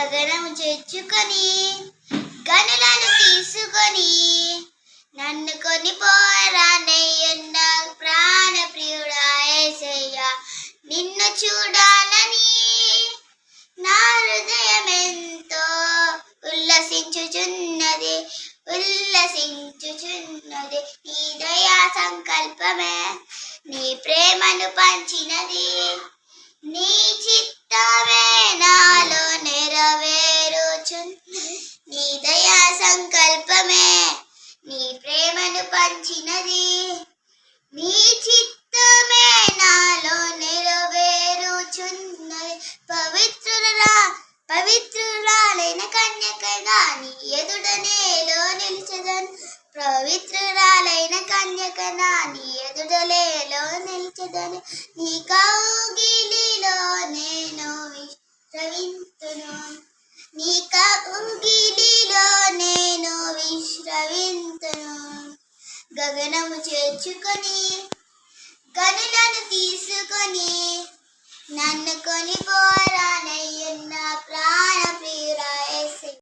గగనం చేర్చుకొని గనులను తీసుకొని నన్ను కొని పోరానయ్యున్న ప్రాణ ప్రియుడా నిన్ను చూడాలని నా హృదయమెంతో ఉల్లసించుచున్నది ఉల్లసించుచున్నది. నీ దయా సంకల్పమే నీ ప్రేమను పంచినది నీ చిత్త అల్పమే నీ ప్రేమను పంచినది నీ చిత్తమే. నాలో నెరవేరుచున్నది. పవిత్రురా పవిత్రురాలైన కన్యకగా నీ ఎదుటనేలో నిలిచదను. పవిత్రురాలైన కన్యకగా నీ ఎదుటలేలో నిలిచదను. నీ కౌగిలిలో నేను విశ్రవింతును. విశ్రవింతును గగనము చేర్చుకొని గనులను తీసుకొని నన్ను కొనిపో